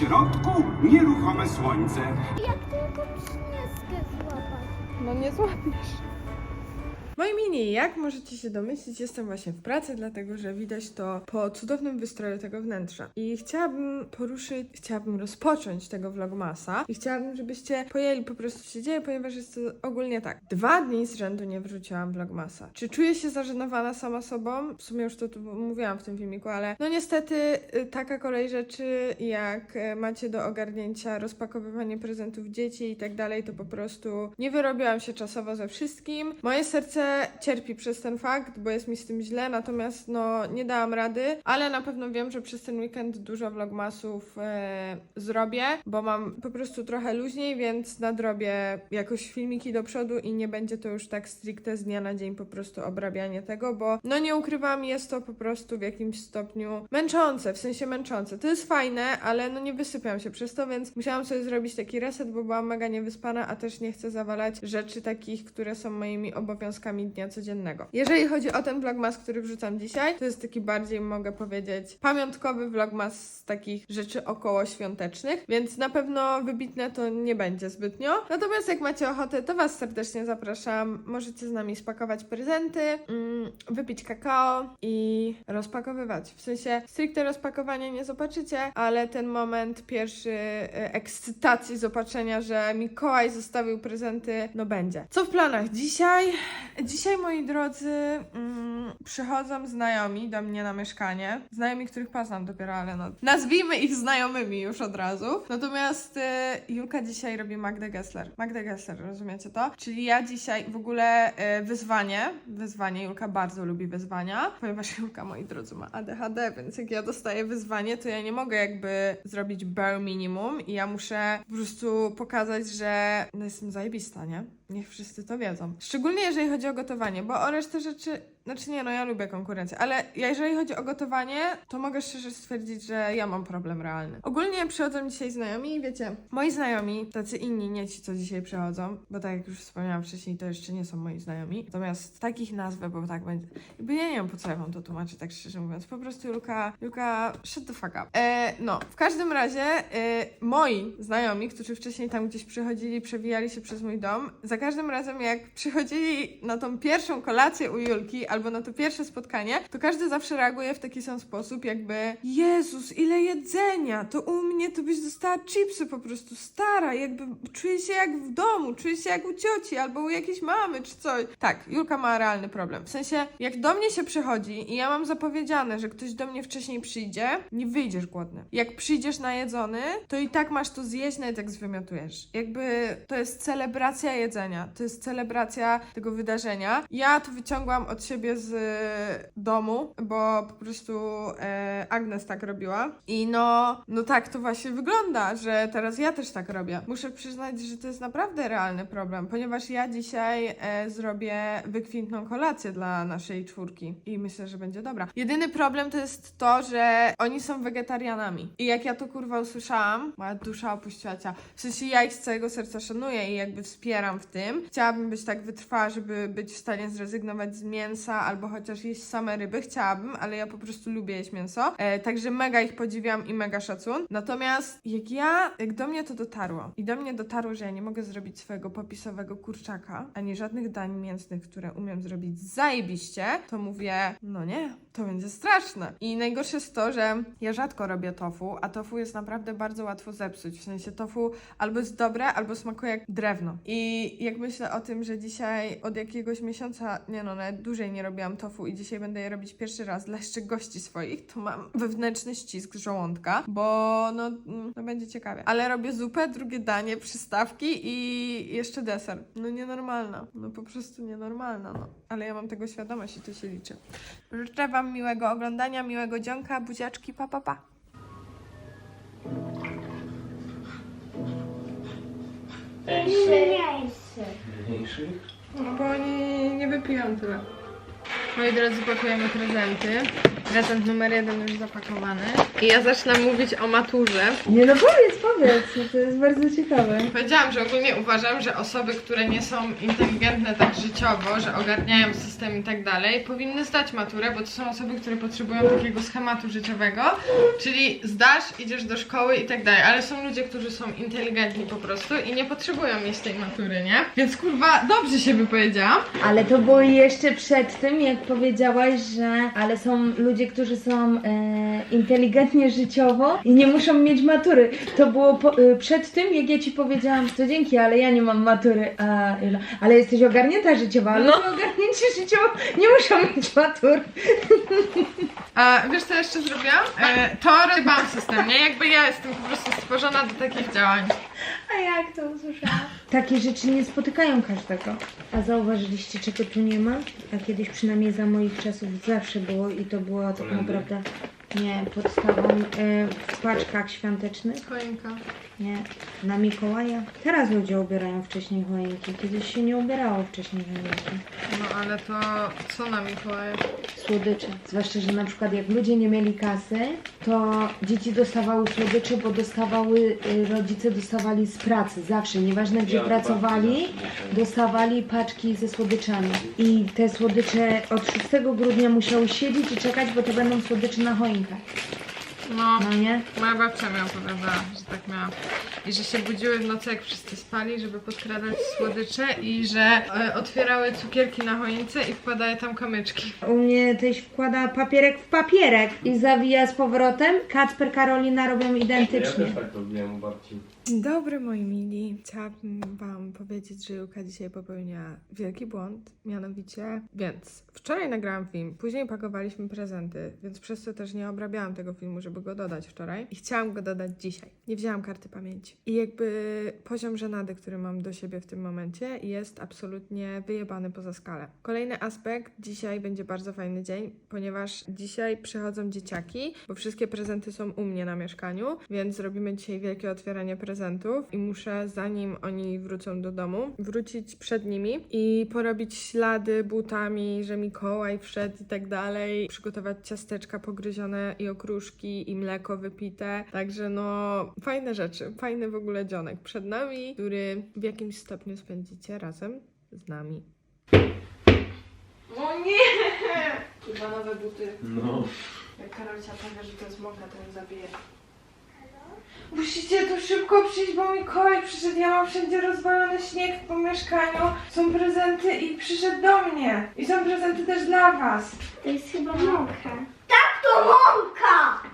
środku nieruchome słońce. Jak tylko przynieskę złapać. No nie złapiesz. Moi mini, jak możecie się domyślić, jestem właśnie w pracy, dlatego że widać to po cudownym wystroju tego wnętrza. I chciałabym poruszyć, chciałabym rozpocząć tego vlogmasa i chciałabym, żebyście pojęli po prostu co się dzieje, ponieważ jest to ogólnie tak. Dwa dni z rzędu nie wrzuciłam vlogmasa. Czy czuję się zażenowana sama sobą? W sumie już to tu mówiłam w tym filmiku, ale no niestety y, taka kolej rzeczy, jak y, macie do ogarnięcia rozpakowywanie prezentów dzieci i tak dalej, to po prostu nie wyrobiłam się czasowo ze wszystkim. Moje serce cierpi przez ten fakt, bo jest mi z tym źle, natomiast no nie dałam rady, ale na pewno wiem, że przez ten weekend dużo vlogmasów e, zrobię, bo mam po prostu trochę luźniej, więc nadrobię jakoś filmiki do przodu i nie będzie to już tak stricte z dnia na dzień po prostu obrabianie tego, bo no nie ukrywam, jest to po prostu w jakimś stopniu męczące, w sensie męczące. To jest fajne, ale no nie wysypiam się przez to, więc musiałam sobie zrobić taki reset, bo byłam mega niewyspana, a też nie chcę zawalać rzeczy takich, które są moimi obowiązkami dnia codziennego. Jeżeli chodzi o ten vlogmas, który wrzucam dzisiaj, to jest taki bardziej, mogę powiedzieć, pamiątkowy vlogmas z takich rzeczy około świątecznych, więc na pewno wybitne to nie będzie zbytnio. Natomiast jak macie ochotę, to Was serdecznie zapraszam. Możecie z nami spakować prezenty, mm, wypić kakao i rozpakowywać. W sensie stricte rozpakowania nie zobaczycie, ale ten moment pierwszy e, ekscytacji zobaczenia, że Mikołaj zostawił prezenty, no będzie. Co w planach? Dzisiaj, dzisiaj moi drodzy, mm, przychodzą znajomi do mnie na mieszkanie. Znajomi, których poznam dopiero, ale no nazwijmy ich znajomymi już od razu. Natomiast e, Julka dzisiaj robi Magdę Gessler. Magdę Gessler, rozumiecie to? Czyli ja dzisiaj w ogóle e, wyzwanie, wyzwanie, Julka bardzo lubi wyzwania, ponieważ Julka, moi drodzy, ma ADHD, więc jak ja dostaję wyzwanie, to ja nie mogę jakby zrobić bare minimum i ja muszę po prostu pokazać, że no jestem zajebista, nie? Niech wszyscy to wiedzą. Szczególnie jeżeli chodzi o gotowanie, bo o resztę rzeczy, znaczy nie, no ja lubię konkurencję, ale ja jeżeli chodzi o gotowanie, to mogę szczerze stwierdzić, że ja mam problem realny. Ogólnie przychodzą dzisiaj znajomi i wiecie, moi znajomi, tacy inni, nie ci, co dzisiaj przychodzą, bo tak jak już wspomniałam wcześniej, to jeszcze nie są moi znajomi, natomiast takich nazwę, bo tak będzie, jakby ja nie wiem, po co ja wam to tłumaczę, tak szczerze mówiąc, po prostu Julka, Julka, shut the fuck up. E, no, w każdym razie e, moi znajomi, którzy wcześniej tam gdzieś przychodzili, przewijali się przez mój dom, za każdym razem jak przychodzili na tą pierwszą kolację u Julki albo na to pierwsze spotkanie, to każdy zawsze reaguje w taki sam sposób, jakby Jezus, ile jedzenia, to u mnie to byś dostała chipsy po prostu, stara, jakby czuję się jak w domu, czuję się jak u cioci albo u jakiejś mamy czy coś. Tak, Julka ma realny problem. W sensie, jak do mnie się przychodzi i ja mam zapowiedziane, że ktoś do mnie wcześniej przyjdzie, nie wyjdziesz głodny. Jak przyjdziesz najedzony, to i tak masz to zjeść, nawet jak zwymiotujesz. Jakby to jest celebracja jedzenia, to jest celebracja tego wydarzenia. Ja to wyciągłam od siebie z e, domu, bo po prostu e, Agnes tak robiła. I no, no tak to właśnie wygląda, że teraz ja też tak robię. Muszę przyznać, że to jest naprawdę realny problem, ponieważ ja dzisiaj e, zrobię wykwintną kolację dla naszej czwórki i myślę, że będzie dobra. Jedyny problem to jest to, że oni są wegetarianami. I jak ja to kurwa usłyszałam, moja dusza opuściła ciało. W sensie ja ich z całego serca szanuję i jakby wspieram w tym. Chciałabym być tak wytrwała, żeby być w stanie zrezygnować z mięsa albo chociaż jeść same ryby. Chciałabym, ale ja po prostu lubię jeść mięso. E, także mega ich podziwiam i mega szacun. Natomiast jak ja, jak do mnie to dotarło i do mnie dotarło, że ja nie mogę zrobić swojego popisowego kurczaka, ani żadnych dań mięsnych, które umiem zrobić zajebiście, to mówię, no nie, to będzie straszne. I najgorsze jest to, że ja rzadko robię tofu, a tofu jest naprawdę bardzo łatwo zepsuć. W sensie tofu albo jest dobre, albo smakuje jak drewno. I jak myślę o tym, że dzisiaj od jakiegoś miesiąca, nie no, nawet dłużej nie robiłam tofu i dzisiaj będę je robić pierwszy raz dla jeszcze gości swoich, to mam wewnętrzny ścisk żołądka, bo no, mm, no będzie ciekawie. Ale robię zupę, drugie danie, przystawki i jeszcze deser. No nienormalna. No po prostu nienormalna, no. Ale ja mam tego świadomość i to się liczy. Życzę Wam miłego oglądania, miłego dzionka, buziaczki, pa pa pa. Mniejszych? No bo oni nie wypiją tyle. Moi drodzy, pakujemy prezenty. Prezent numer jeden już zapakowany. I ja zacznę mówić o maturze. Nie no powiedz, powiedz. no to jest bardzo ciekawe. Powiedziałam, że ogólnie uważam, że osoby, które nie są inteligentne tak życiowo, że ogarniają system i tak dalej, powinny zdać maturę, bo to są osoby, które potrzebują takiego schematu życiowego, czyli zdasz, idziesz do szkoły i tak dalej, ale są ludzie, którzy są inteligentni po prostu i nie potrzebują mieć tej matury, nie? Więc kurwa, dobrze się wypowiedziałam. Ale to było jeszcze przed tym, jak powiedziałaś, że ale są ludzie, którzy są e, inteligentnie życiowo i nie muszą mieć matury. To było po, e, przed tym, jak ja ci powiedziałam, to dzięki, ale ja nie mam matury. A, ale jesteś ogarnięta życiowo, ale no. ogarnięci życiowo nie muszą mieć matur. A wiesz co jeszcze zrobiłam? E, to rozbałam system, nie? Jakby ja jestem po prostu stworzona do takich działań. A jak to usłyszałam? Takie rzeczy nie spotykają każdego. A zauważyliście, czego tu nie ma? A kiedyś przynajmniej za moich czasów zawsze było i to było tak naprawdę nie podstawą e, w paczkach świątecznych. Choinka. Nie, na Mikołaja. Teraz ludzie ubierają wcześniej choinki. Kiedyś się nie ubierało wcześniej choinki. No ale to co na Mikołaja? Słodycze. Zwłaszcza, że na przykład jak ludzie nie mieli kasy, to dzieci dostawały słodycze, bo dostawały, y, rodzice dostawali z pracy. Zawsze, nieważne gdzie Ja pracowali, dostawali paczki ze słodyczami. I te słodycze od 6 grudnia musiały siedzieć i czekać, bo to będą słodycze na choinkach. No, No nie? moja babcia mi opowiadała, że tak miała. I że się budziły w nocy, jak wszyscy spali, żeby podkradać słodycze i że e, otwierały cukierki na choince i wkładały tam kamyczki. U mnie też wkłada papierek w papierek i zawija z powrotem. Kacper, Karolina robią Ja identycznie. też tak robiłem u babci. Dzień dobry moi mili. Chciałabym wam powiedzieć, że Julka dzisiaj popełniła wielki błąd, mianowicie, więc wczoraj nagrałam film, później pakowaliśmy prezenty, więc przez to też nie obrabiałam tego filmu, żeby go dodać wczoraj i chciałam go dodać dzisiaj. Nie wzięłam karty pamięci. I jakby poziom żenady, który mam do siebie w tym momencie jest absolutnie wyjebany poza skalę. Kolejny aspekt, dzisiaj będzie bardzo fajny dzień, ponieważ dzisiaj przychodzą dzieciaki, bo wszystkie prezenty są u mnie na mieszkaniu, więc zrobimy dzisiaj wielkie otwieranie prezentów i muszę, zanim oni wrócą do domu, wrócić przed nimi i porobić ślady butami, że Mikołaj wszedł i tak dalej, przygotować ciasteczka pogryzione i okruszki i mleko wypite, także no fajne rzeczy, fajny w ogóle dzionek przed nami, który w jakimś stopniu spędzicie razem z nami. O nie! Chyba nowe buty. No. Jak Karolcia powie, że to jest mokre, to ją zabije. Musicie tu szybko przyjść, bo Mikołaj przyszedł, ja mam wszędzie rozwalony śnieg po mieszkaniu. Są prezenty i przyszedł do mnie. I są prezenty też dla was. To jest chyba mąka. Tak, to mąka!